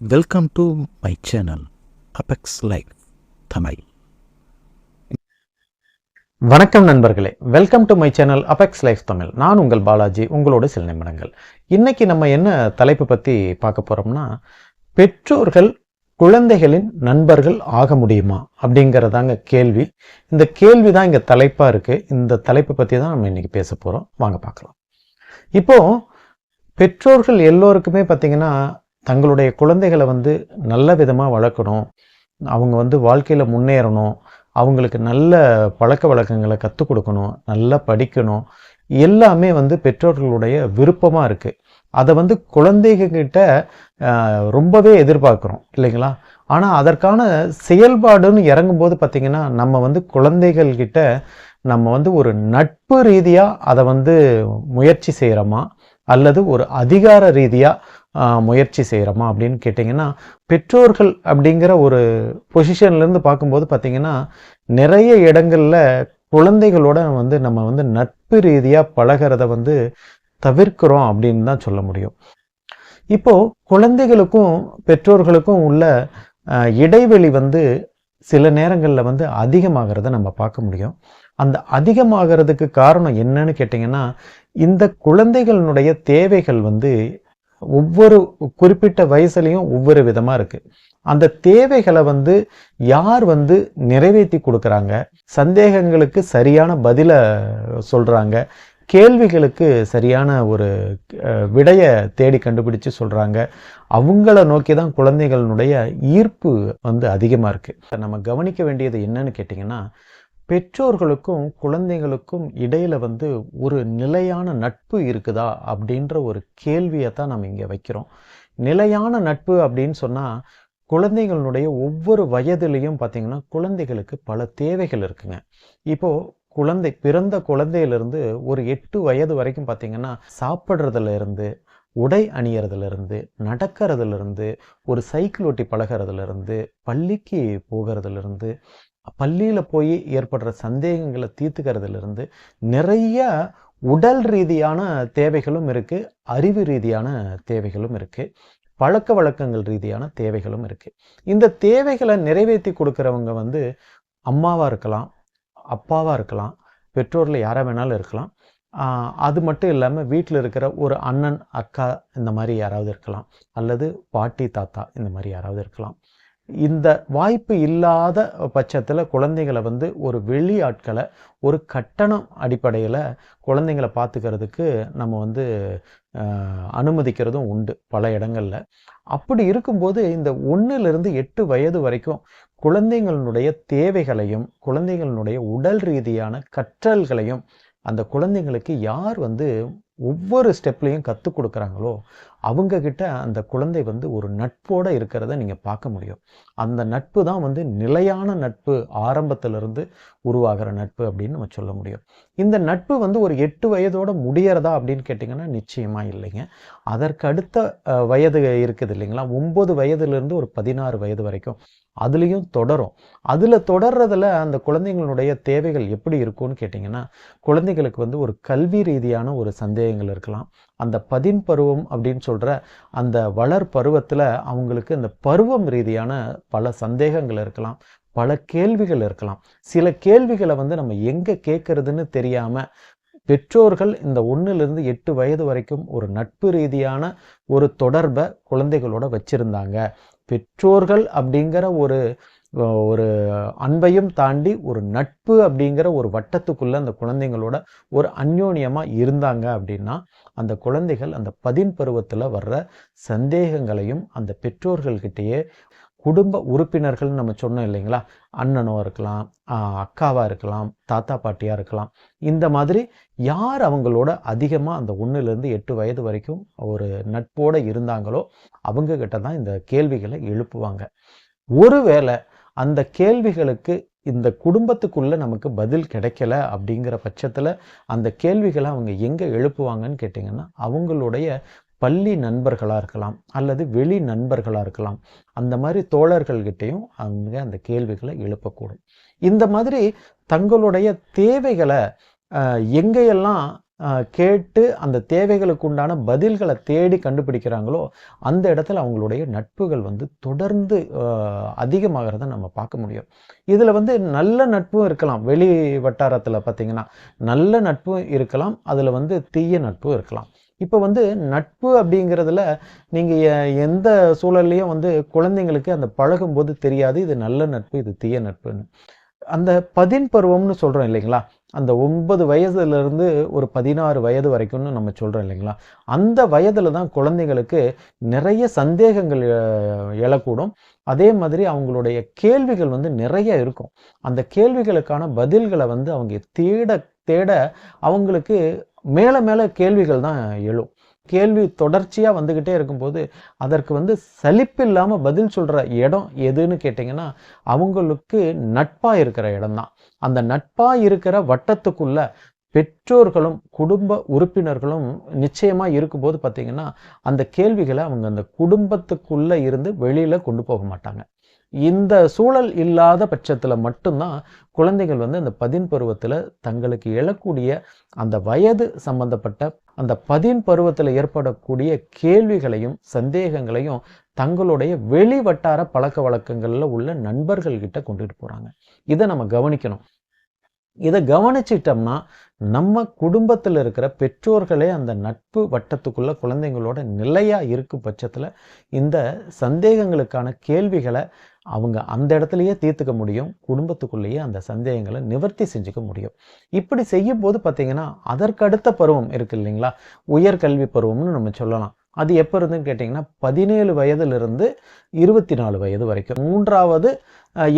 Welcome to my channel Apex Life Tamil வணக்கம் நண்பர்களே. Welcome to my channel Apex Life Tamil நான் உங்கள் பாலாஜி உங்களோட சில நிமிடங்கள். இன்னைக்கு நம்ம என்ன தலைப்பு பற்றி பார்க்க போகிறோம்னா பெற்றோர்கள் குழந்தைகளின் நண்பர்கள் ஆக முடியுமா அப்படிங்கிறதாங்க கேள்வி. இந்த கேள்வி தான் இங்கே தலைப்பாக இருக்குது இந்த தலைப்பை பற்றி தான் நம்ம இன்னைக்கு பேச போகிறோம் வாங்க பார்க்கலாம். இப்போ பெற்றோர்கள் எல்லோருக்குமே பார்த்தீங்கன்னா தங்களுடைய குழந்தைகளை வந்து நல்ல விதமாக வளர்க்கணும். அவங்க வந்து வாழ்க்கையில் முன்னேறணும். அவங்களுக்கு நல்ல பழக்க வழக்கங்களை கற்றுக் கொடுக்கணும். நல்லா படிக்கணும். எல்லாமே வந்து பெற்றோர்களுடைய விருப்பமாக இருக்குது அதை வந்து குழந்தைகிட்ட ரொம்பவே எதிர்பார்க்குறோம். இல்லைங்களா? ஆனால் அதற்கான செயல்பாடுன்னு இறங்கும்போது பார்த்திங்கன்னா நம்ம வந்து குழந்தைகள்கிட்ட நம்ம வந்து ஒரு நட்பு ரீதியாக அதை வந்து முயற்சி செய்கிறோமா அல்லது ஒரு அதிகார ரீதியாக முயற்சி செய்கிறோமா அப்படின்னு கேட்டிங்கன்னா பெற்றோர்கள் அப்படிங்கிற ஒரு பொசிஷன்லேருந்து பார்க்கும்போது பார்த்திங்கன்னா நிறைய இடங்களில் குழந்தைகளோட வந்து நம்ம வந்து நட்பு ரீதியாக பழகிறத வந்து தவிர்க்கிறோம் அப்படின்னு தான் சொல்ல முடியும். இப்போது குழந்தைகளுக்கும் பெற்றோர்களுக்கும் உள்ள இடைவெளி வந்து சில நேரங்களில் வந்து அதிகமாகிறத நம்ம பார்க்க முடியும். அந்த அதிகமாகிறதுக்கு காரணம் என்னன்னு கேட்டிங்கன்னா இந்த குழந்தைகளினுடைய தேவைகள் வந்து ஒவ்வொரு குறிப்பிட்ட வயசுலையும் ஒவ்வொரு விதமாக இருக்குது அந்த தேவைகளை வந்து யார் வந்து நிறைவேற்றி கொடுக்குறாங்க? சந்தேகங்களுக்கு சரியான பதிலை சொல்கிறாங்க கேள்விகளுக்கு சரியான ஒரு விடையை தேடி கண்டுபிடிச்சு சொல்கிறாங்க அவங்கள நோக்கி தான் குழந்தைகளினுடைய ஈர்ப்பு வந்து அதிகமாக இருக்குது நம்ம கவனிக்க வேண்டியது என்னன்னு கேட்டிங்கன்னா பெற்றோர்களுக்கும் குழந்தைகளுக்கும் இடையில் வந்து ஒரு நிலையான நட்பு இருக்குதா அப்படின்ற ஒரு கேள்வியை தான் நம்ம இங்கே வைக்கிறோம். நிலையான நட்பு அப்படின்னு சொன்னால் குழந்தைகளுடைய ஒவ்வொரு வயதிலையும் பார்த்திங்கன்னா குழந்தைகளுக்கு பல தேவைகள் இருக்குங்க. இப்போது குழந்தை பிறந்த குழந்தையிலிருந்து ஒரு எட்டு வயது வரைக்கும் பார்த்திங்கன்னா சாப்பிட்றதுலேருந்து உடை அணியறதுலேருந்து நடக்கிறதுலேருந்து ஒரு சைக்கிள் ஓட்டி பழகிறதுலேருந்து பள்ளிக்கு போகிறதுலேருந்து பள்ளியில் போய் ஏற்படுற சந்தேகங்களை தீர்த்துக்கிறதுலேருந்து நிறைய உடல் ரீதியான தேவைகளும் இருக்குது அறிவு ரீதியான தேவைகளும் இருக்குது பழக்க வழக்கங்கள் ரீதியான தேவைகளும் இருக்குது இந்த தேவைகளை நிறைவேற்றி கொடுக்குறவங்க வந்து அம்மாவாக இருக்கலாம் அப்பாவாக இருக்கலாம் பெற்றோரில் யாராக வேணாலும் இருக்கலாம். அது மட்டும் இல்லாமல் வீட்டில் இருக்கிற ஒரு அண்ணன் அக்கா இந்த மாதிரி யாராவது இருக்கலாம் அல்லது பாட்டி தாத்தா இந்த மாதிரி யாராவது இருக்கலாம். இந்த வாய்ப்பு இல்லாத பட்சத்தில் குழந்தைங்களை வந்து ஒரு வெளி ஆட்களை ஒரு கட்டணம் அடிப்படையில் குழந்தைங்களை பார்த்துக்கிறதுக்கு நம்ம வந்து அனுமதிக்கிறதும் உண்டு பல இடங்களில். அப்படி இருக்கும்போது இந்த ஒன்றுலேருந்து எட்டு வயது வரைக்கும் குழந்தைங்களுடைய தேவைகளையும் குழந்தைங்களுடைய உடல் ரீதியான கற்றல்களையும் அந்த குழந்தைங்களுக்கு யார் வந்து ஒவ்வொரு ஸ்டெப்லையும் கற்றுக் கொடுக்குறாங்களோ அவங்கக்கிட்ட அந்த குழந்தை வந்து ஒரு நட்போட இருக்கிறத நீங்கள் பார்க்க முடியும். அந்த நட்பு தான் வந்து நிலையான நட்பு ஆரம்பத்திலிருந்து உருவாகிற நட்பு அப்படின்னு நம்ம சொல்ல முடியும். இந்த நட்பு வந்து ஒரு எட்டு வயதோட முடியறதா அப்படின்னு கேட்டிங்கன்னா நிச்சயமாக இல்லைங்க. அதற்கு அடுத்த வயது இருக்குது இல்லைங்களா? ஒம்பது வயதுலேருந்து ஒரு பதினாறு வயது வரைக்கும் அதுலேயும் தொடரும். அதில் தொடர்றதில் அந்த குழந்தைங்களுடைய தேவைகள் எப்படி இருக்கும்னு கேட்டிங்கன்னா குழந்தைகளுக்கு வந்து ஒரு கல்வி ரீதியான ஒரு சந்தேகங்கள் இருக்கலாம். அந்த பதின் பருவம் அப்படின்னு சொல்கிற அந்த வளர் பருவத்தில் அவங்களுக்கு இந்த பருவம் ரீதியான பல சந்தேகங்கள் இருக்கலாம் பல கேள்விகள் இருக்கலாம். சில கேள்விகளை வந்து நம்ம எங்கே கேட்கறதுன்னு தெரியாமல் பெற்றோர்கள் இந்த ஒன்றுலேருந்து எட்டு வயது வரைக்கும் ஒரு நட்பு ரீதியான ஒரு தொடர்பை குழந்தைகளோட வச்சுருந்தாங்க. பெற்றோர்கள் அப்படிங்கிற ஒரு ஒரு அன்பையும் தாண்டி ஒரு நட்பு அப்படிங்கிற ஒரு வட்டத்துக்குள்ள அந்த குழந்தைங்களோட ஒரு அந்யோன்யமாக இருந்தாங்க அப்படின்னா அந்த குழந்தைகள் அந்த பதின் பருவத்தில் வர்ற சந்தேகங்களையும் அந்த பெற்றோர்கள்கிட்டயே குடும்ப உறுப்பினர்கள் நம்ம சொன்னோம் இல்லைங்களா? அண்ணனோ இருக்கலாம் அக்காவாக இருக்கலாம் தாத்தா பாட்டியாக இருக்கலாம். இந்த மாதிரி யார் அவங்களோட அதிகமாக அந்த ஒன்றுலேருந்து எட்டு வயது வரைக்கும் ஒரு நட்போட இருந்தாங்களோ அவங்கக்கிட்ட தான் இந்த கேள்விகளை எழுப்புவாங்க. ஒருவேளை அந்த கேள்விகளுக்கு இந்த குடும்பத்துக்குள்ளே நமக்கு பதில் கிடைக்கல அப்படிங்கிற பட்சத்தில் அந்த கேள்விகளை அவங்க எங்கே எழுப்புவாங்கன்னு கேட்டிங்கன்னா அவங்களுடைய பள்ளி நண்பர்களாக இருக்கலாம் அல்லது வெளி நண்பர்களாக இருக்கலாம். அந்த மாதிரி தோழர்கள்கிட்டையும் அவங்க அந்த கேள்விகளை எழுப்பக்கூடும். இந்த மாதிரி தங்களுடைய தேவைகளை எங்கேயெல்லாம் கேட்டு அந்த தேவைகளுக்கு உண்டான பதில்களை தேடி கண்டுபிடிக்கிறாங்களோ அந்த இடத்துல அவங்களுடைய நட்புகள் வந்து தொடர்ந்து அதிகமாகிறத நம்ம பார்க்க முடியும். இதில் வந்து நல்ல நட்பும் இருக்கலாம். வெளி வட்டாரத்தில் பார்த்தீங்கன்னா நல்ல நட்பும் இருக்கலாம். அதில் வந்து தீய நட்பும் இருக்கலாம். இப்போ வந்து நட்பு அப்படிங்கிறதுல நீங்கள் எந்த சூழல்லையும் வந்து குழந்தைங்களுக்கு அந்த பழகும்போது தெரியாது. இது நல்ல நட்பு இது தீய நட்புன்னு. அந்த பதின் பருவம்னு சொல்கிறோம் இல்லைங்களா? அந்த ஒன்பது வயதுலேருந்து ஒரு பதினாறு வயது வரைக்கும்னு நம்ம சொல்கிறோம் இல்லைங்களா? அந்த வயதில் தான் குழந்தைங்களுக்கு நிறைய சந்தேகங்கள் எழக்கூடும். அதே மாதிரி அவங்களுடைய கேள்விகள் வந்து நிறைய இருக்கும். அந்த கேள்விகளுக்கான பதில்களை வந்து அவங்க தேட தேட அவங்களுக்கு மேலே மேலே கேள்விகள் தான் எழும். கேள்வி தொடர்ச்சியாக வந்துக்கிட்டே இருக்கும்போது அதற்கு வந்து சலிப்பு இல்லாமல் பதில் சொல்கிற இடம் எதுன்னு கேட்டிங்கன்னா அவங்களுக்கு நட்பாக இருக்கிற இடம்தான். அந்த நட்பாக இருக்கிற வட்டத்துக்குள்ள பெற்றோர்களும் குடும்ப உறுப்பினர்களும் நிச்சயமாக இருக்கும்போது பார்த்தீங்கன்னா அந்த கேள்விகளை அவங்க அந்த குடும்பத்துக்குள்ளே இருந்து வெளியில் கொண்டு போக மாட்டாங்க. இந்த சூழல் இல்லாத பட்சத்தில் மட்டும்தான் குழந்தைகள் வந்து அந்த பதின் பருவத்தில் தங்களுக்கு எழக்கூடிய அந்த வயது சம்பந்தப்பட்ட அந்த பதின் பருவத்தில் ஏற்படக்கூடிய கேள்விகளையும் சந்தேகங்களையும் தங்களுடைய வெளி வட்டார பழக்க வழக்கங்களில் உள்ள நண்பர்கள்கிட்ட கொண்டுகிட்டு கொண்டுட்டு போகிறாங்க இதை நம்ம கவனிக்கணும். இதை கவனிச்சிட்டோம்னா நம்ம குடும்பத்தில் இருக்கிற பெற்றோர்களே அந்த நட்பு வட்டத்துக்குள்ள குழந்தைங்களோட நிலையாக இருக்கும் பட்சத்தில் இந்த சந்தேகங்களுக்கான கேள்விகளை அவங்க அந்த இடத்துலையே தீர்த்துக்க முடியும் குடும்பத்துக்குள்ளேயே அந்த சந்தேகங்களை நிவர்த்தி செஞ்சுக்க முடியும். இப்படி செய்யும் போது பார்த்தீங்கன்னா அதற்கடுத்த பருவம் இருக்கு இல்லைங்களா? உயர்கல்வி பருவம்னு நம்ம சொல்லலாம். அது எப்போ இருந்துன்னு கேட்டிங்கன்னா பதினேழு வயதுலேருந்து இருபத்தி நாலு வயது வரைக்கும். மூன்றாவது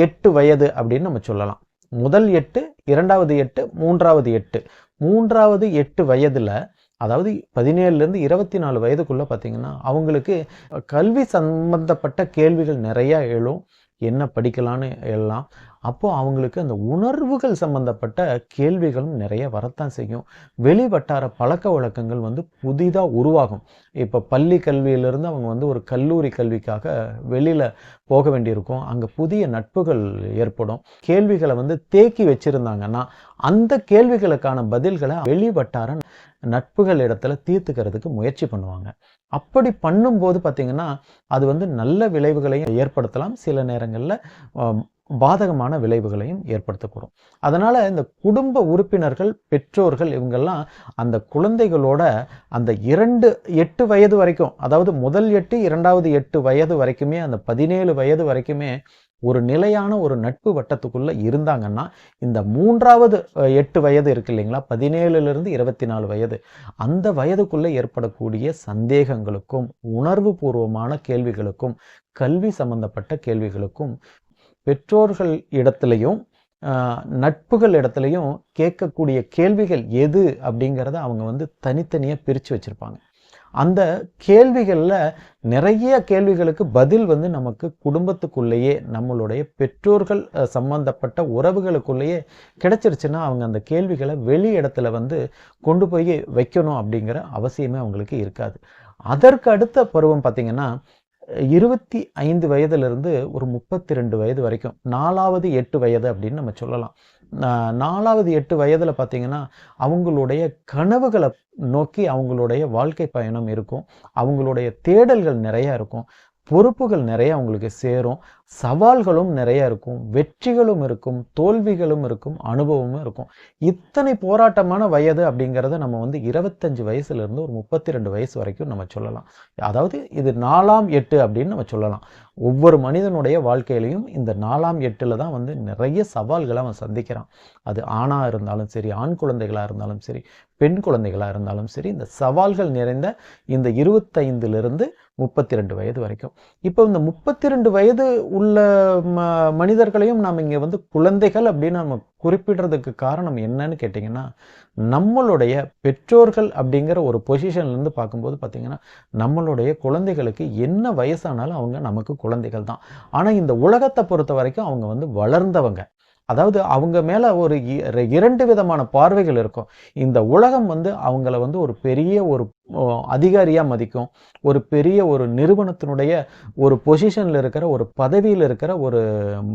எட்டு வயது அப்படின்னு நம்ம சொல்லலாம். முதல் எட்டு இரண்டாவது எட்டு மூன்றாவது எட்டு. மூன்றாவது எட்டு வயதில் அதாவது பதினேழுலேருந்து இருபத்தி நாலு வயதுக்குள்ளே பார்த்தீங்கன்னா அவங்களுக்கு கல்வி சம்பந்தப்பட்ட கேள்விகள் நிறையா எழும். என்ன படிக்கலான்னு எல்லாம் அப்போது அவங்களுக்கு அந்த உணர்வுகள் சம்பந்தப்பட்ட கேள்விகளும் நிறைய வரத்தான் செய்யும். வெளிவட்டார பழக்க வழக்கங்கள் வந்து புதிதாக உருவாகும். இப்போ பள்ளி கல்வியிலிருந்து அவங்க வந்து ஒரு கல்லூரி கல்விக்காக வெளியில் போக வேண்டியிருக்கும். அங்கே புதிய நட்புகள் ஏற்படும். கேள்விகளை வந்து தேக்கி வச்சுருந்தாங்கன்னா அந்த கேள்விகளுக்கான பதில்களை வெளிவட்டார நட்புகள் இடத்துல தீர்த்துக்கிறதுக்கு முயற்சி பண்ணுவாங்க. அப்படி பண்ணும்போது பார்த்திங்கன்னா அது வந்து நல்ல விளைவுகளையும் ஏற்படுத்தலாம். சில நேரங்களில் பாதகமான விளைவுகளையும் ஏற்படுத்தக்கூடும். அதனால் இந்த குடும்ப உறுப்பினர்கள் பெற்றோர்கள் இவங்கெல்லாம் அந்த குழந்தைகளோட அந்த இரண்டு எட்டு வயது வரைக்கும் அதாவது முதல் எட்டு இரண்டாவது எட்டு வயது வரைக்குமே அந்த பதினேழு வயது வரைக்குமே ஒரு நிலையான ஒரு நட்பு வட்டத்துக்குள்ளே இருந்தாங்கன்னா இந்த மூன்றாவது எட்டு வயது இருக்கு இல்லைங்களா? பதினேழுலேருந்து இருபத்தி நாலு வயது. அந்த வயதுக்குள்ளே ஏற்படக்கூடிய சந்தேகங்களுக்கும் உணர்வு பூர்வமான கேள்விகளுக்கும் கல்வி சம்பந்தப்பட்ட கேள்விகளுக்கும் பெற்றோர்கள் இடத்துலையும் நட்புகள் இடத்துலையும் கேட்கக்கூடிய கேள்விகள் எது அப்படிங்கிறத அவங்க வந்து தனித்தனியாக பிரித்து வச்சுருப்பாங்க. அந்த கேள்விகளில் நிறைய கேள்விகளுக்கு பதில் வந்து நமக்கு குடும்பத்துக்குள்ளேயே நம்மளுடைய பெற்றோர்கள் சம்பந்தப்பட்ட உறவுகளுக்குள்ளேயே கிடைச்சிருச்சுன்னா அவங்க அந்த கேள்விகளை வெளி இடத்துல வந்து கொண்டு போய் வைக்கணும் அப்படிங்கிற அவசியமே அவங்களுக்கு இருக்காது. அதற்கு அடுத்த பருவம் பார்த்திங்கன்னா இருபத்தி ஐந்து வயதுலேருந்து ஒரு முப்பத்தி ரெண்டு வயது வரைக்கும் நாலாவது எட்டு வயது அப்படின்னு நம்ம சொல்லலாம். நாலாவது எட்டு வயதில் பார்த்தீங்கன்னா அவங்களுடைய கனவுகளை நோக்கி அவங்களுடைய வாழ்க்கை பயணம் இருக்கும். அவங்களுடைய தேடல்கள் நிறையா இருக்கும். பொறுப்புகள் நிறைய அவங்களுக்கு சேரும். சவால்களும் நிறைய இருக்கும். வெற்றிகளும் இருக்கும். தோல்விகளும் இருக்கும். அனுபவமும் இருக்கும். இத்தனை போராட்டமான வயது அப்படிங்கிறத நம்ம வந்து இருபத்தஞ்சு வயசுலேருந்து ஒரு முப்பத்தி ரெண்டு வயசு வரைக்கும் நம்ம சொல்லலாம். அதாவது இது நாலாம் எட்டு அப்படின்னு நம்ம சொல்லலாம். ஒவ்வொரு மனிதனுடைய வாழ்க்கையிலையும் இந்த நாலாம் எட்டில் தான் வந்து நிறைய சவால்களை அவன் சந்திக்கிறான். அது ஆணாக இருந்தாலும் சரி ஆண் குழந்தைகளாக இருந்தாலும் சரி பெண் குழந்தைகளாக இருந்தாலும் சரி இந்த சவால்கள் நிறைந்த இந்த இருபத்தைந்திலிருந்து முப்பத்தி ரெண்டு வயது வரைக்கும். இப்போ இந்த முப்பத்தி ரெண்டு வயது உள்ள ம மனிதர்களையும் நாம் இங்கே வந்து குழந்தைகள் அப்படின்னு நம்ம குறிப்பிடுறதுக்கு காரணம் என்னன்னு கேட்டிங்கன்னா நம்மளுடைய பெற்றோர்கள் அப்படிங்கிற ஒரு பொசிஷன்லேருந்து பார்க்கும்போது பார்த்திங்கன்னா நம்மளுடைய குழந்தைகளுக்கு என்ன வயசானாலும் அவங்க நமக்கு குழந்தைகள் தான். ஆனால் இந்த உலகத்தை பொறுத்த வரைக்கும் அவங்க வந்து வளர்ந்தவங்க. அதாவது அவங்க மேலே ஒரு இ- இரண்டு விதமான பார்வைகள் இருக்கும். இந்த உலகம் வந்து அவங்கள வந்து ஒரு பெரிய ஒரு அதிகாரியாக மதிக்கும். ஒரு பெரிய ஒரு நிறுவனத்தினுடைய ஒரு பொசிஷனில் இருக்கிற ஒரு பதவியில் இருக்கிற ஒரு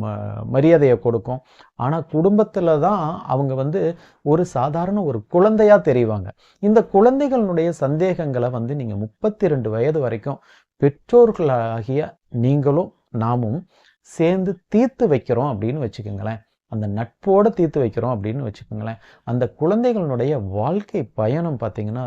ம மரியாதையை கொடுக்கும். ஆனால் குடும்பத்தில் தான் அவங்க வந்து ஒரு சாதாரண ஒரு குழந்தையாக தெரிவாங்க. இந்த குழந்தைகளுடைய சந்தேகங்களை வந்து நீங்கள் முப்பத்தி ரெண்டு வயது வரைக்கும் பெற்றோர்களாகிய நீங்களும் நாமும் சேர்ந்து தீர்த்து வைக்கிறோம் அப்படின்னு வச்சுக்கோங்களேன். அந்த நட்போடு தீர்த்து வைக்கிறோம் அப்படின்னு வச்சுக்கோங்களேன். அந்த குழந்தைகளுடைய வாழ்க்கை பயணம் பார்த்திங்கன்னா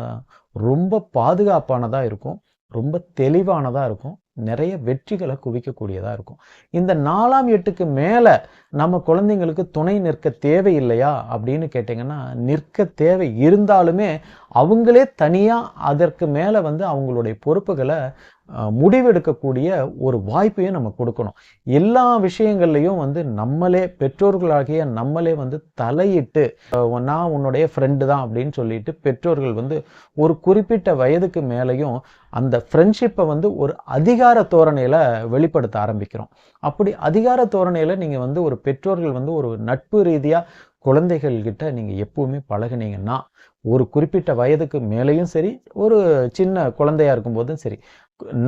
ரொம்ப பாதுகாப்பானதாக இருக்கும். ரொம்ப தெளிவானதாக இருக்கும். நிறைய வெற்றிகளை குவிக்கக்கூடியதாக இருக்கும். இந்த நாலாம் எட்டுக்கு மேலே நம்ம குழந்தைங்களுக்கு துணை நிற்க தேவை இல்லையா அப்படின்னு கேட்டிங்கன்னா நிற்க தேவை இருந்தாலுமே அவங்களே தனியாக அதற்கு மேலே வந்து அவங்களுடைய பொறுப்புகளை முடிவெடுக்கக்கூடிய ஒரு வாய்ப்பையும் நம்ம கொடுக்கணும். எல்லா விஷயங்கள்லையும் வந்து நம்மளே பெற்றோர்களாகிய நம்மளே வந்து தலையிட்டு நான் உன்னுடைய ஃப்ரெண்டு தான் அப்படின்னு சொல்லிட்டு பெற்றோர்கள் வந்து ஒரு குறிப்பிட்ட வயதுக்கு மேலேயும் அந்த ஃப்ரெண்ட்ஷிப்பை வந்து ஒரு அதிகார தோரணையில் வெளிப்படுத்த ஆரம்பிக்கிறோம். அப்படி அதிகார தோரணையில் நீங்கள் வந்து ஒரு பெற்றோர்கள் வந்து ஒரு நட்பு ரீதியாக குழந்தைகள்கிட்ட நீங்கள் எப்பவுமே பழகுனீங்கன்னா ஒரு குறிப்பிட்ட வயதுக்கு மேலேயும் சரி ஒரு சின்ன குழந்தையாக இருக்கும்போதும் சரி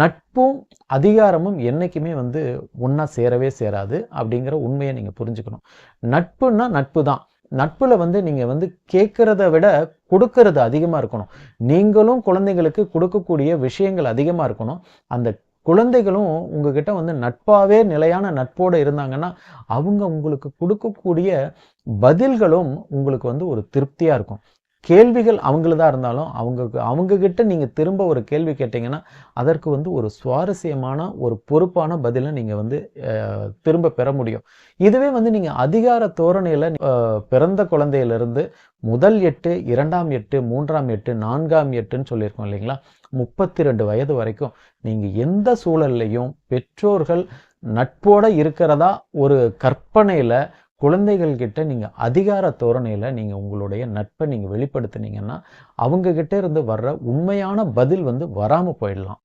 நட்பும் அதிகாரமும் என்றைக்குமே வந்து ஒன்றா சேரவே சேராது அப்படிங்கிற உண்மையை நீங்கள் புரிஞ்சுக்கணும். நட்புன்னா நட்பு தான். நட்பில் வந்து நீங்கள் வந்து கேட்குறத விட கொடுக்கறது அதிகமாக இருக்கணும். நீங்களும் குழந்தைங்களுக்கு கொடுக்கக்கூடிய விஷயங்கள் அதிகமாக இருக்கணும். அந்த குழந்தைகளும் உங்ககிட்ட வந்து நட்பாகவே நிலையான நட்போடு இருந்தாங்கன்னா அவங்க உங்களுக்கு கொடுக்கக்கூடிய பதில்களும் உங்களுக்கு வந்து ஒரு திருப்தியாக இருக்கும். கேள்விகள் அவங்களதாக இருந்தாலும் அவங்க அவங்கக்கிட்ட நீங்கள் திரும்ப ஒரு கேள்வி கேட்டிங்கன்னா அதற்கு வந்து ஒரு சுவாரஸ்யமான ஒரு பொறுப்பான பதிலை நீங்கள் வந்து திரும்ப பெற முடியும். இதுவே வந்து நீங்கள் அதிகார தோரணையில் பிறந்த குழந்தையிலிருந்து முதல் எட்டு இரண்டாம் எட்டு மூன்றாம் எட்டு நான்காம் எட்டுன்னு சொல்லியிருக்கோம் இல்லைங்களா? முப்பத்தி ரெண்டு வயது வரைக்கும் நீங்கள் எந்த சூழல்லையும் பெற்றோர்கள் நட்போட இருக்கிறதா ஒரு கற்பனையில் குழந்தைகள் கிட்ட நீங்கள் அதிகார தோரணையில் நீங்கள் உங்களுடைய நட்பை நீங்கள் வெளிப்படுத்துனீங்கன்னா அவங்கக்கிட்ட இருந்து வர்ற உண்மையான பதில் வந்து வராமல் போயிடலாம்.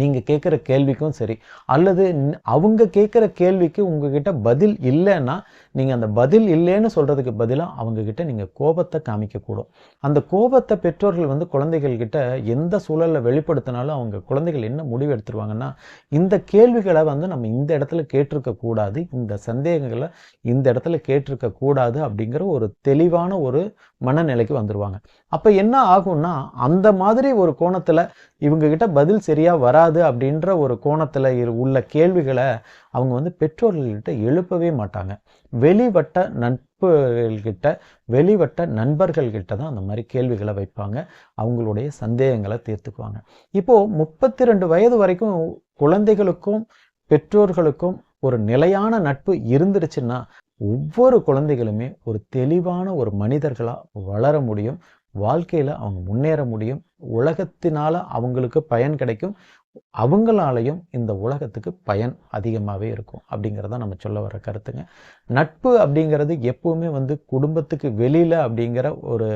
நீங்கள் கேட்குற கேள்விக்கும் சரி. அல்லது அவங்க கேட்குற கேள்விக்கு உங்ககிட்ட பதில் இல்லைன்னா நீங்கள் அந்த பதில் இல்லைன்னு சொல்கிறதுக்கு பதிலாக அவங்கக்கிட்ட நீங்கள் கோபத்தை காமிக்கக்கூடும். அந்த கோபத்தை பெற்றோர்கள் வந்து குழந்தைகள்கிட்ட எந்த சூழலில் வெளிப்படுத்தினாலும் அவங்க குழந்தைகள் என்ன முடிவு எடுத்துருவாங்கன்னா இந்த கேள்விகளை வந்து நம்ம இந்த இடத்துல கேட்டிருக்கக்கூடாது இந்த சந்தேகங்களை இந்த இடத்துல கேட்டிருக்கக்கூடாது அப்படிங்கிற ஒரு தெளிவான ஒரு மனநிலைக்கு வந்துடுவாங்க அப்போ என்ன ஆகும்னா அந்த மாதிரி ஒரு கோணத்தில் இவங்க கிட்ட பதில் சரியா வராது அப்படின்ற ஒரு கோணத்தில் உள்ள கேள்விகளை அவங்க வந்து பெற்றோர்கள்கிட்ட எழுப்பவே மாட்டாங்க. வெளிவட்ட நட்புகள்கிட்ட வெளிவட்ட நண்பர்கள்கிட்ட தான் அந்த மாதிரி கேள்விகளை வைப்பாங்க. அவங்களுடைய சந்தேகங்களை தீர்த்துக்குவாங்க. இப்போ முப்பத்தி ரெண்டு வயது வரைக்கும் குழந்தைகளுக்கும் பெற்றோர்களுக்கும் ஒரு நிலையான நட்பு இருந்துருச்சுன்னா ஒவ்வொரு குழந்தைகளுமே ஒரு தெளிவான ஒரு மனிதர்களாக வளர முடியும். வாழ்க்கையில் அவங்க முன்னேற முடியும். உலகத்தினால அவங்களுக்கு பயன் கிடைக்கும். அவங்களாலையும் இந்த உலகத்துக்கு பயன் அதிகமாகவே இருக்கும் அப்படிங்கிறத நம்ம சொல்ல வர கருத்துங்க. நட்பு அப்படிங்கிறது எப்பவுமே வந்து குடும்பத்துக்கு வெளியில் அப்படிங்கிற ஒரு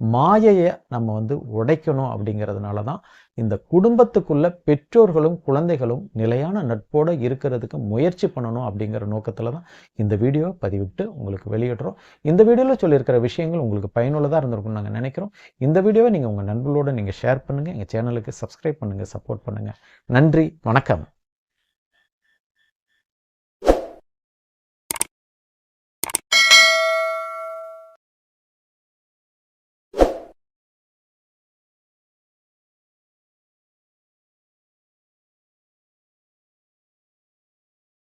மாயையை நம்ம வந்து உடைக்கணும் அப்படிங்கிறதுனால தான் இந்த குடும்பத்துக்குள்ள பெற்றோர்களும் குழந்தைகளும் நிலையான நட்போடு இருக்கிறதுக்கு முயற்சி பண்ணணும் அப்படிங்கிற நோக்கத்தில் தான் இந்த வீடியோவை பதிவிட்டு உங்களுக்கு வெளியிடுறோம். இந்த வீடியோவில் சொல்லியிருக்கிற விஷயங்கள் உங்களுக்கு பயனுள்ளதாக இருந்திருக்கும்னு நாங்கள் நினைக்கிறோம். இந்த வீடியோவை நீங்கள் உங்கள் நண்பர்களோடு நீங்கள் ஷேர் பண்ணுங்கள் எங்கள் சேனலுக்கு சப்ஸ்கிரைப் பண்ணுங்கள் சப்போர்ட் பண்ணுங்கள் நன்றி வணக்கம்.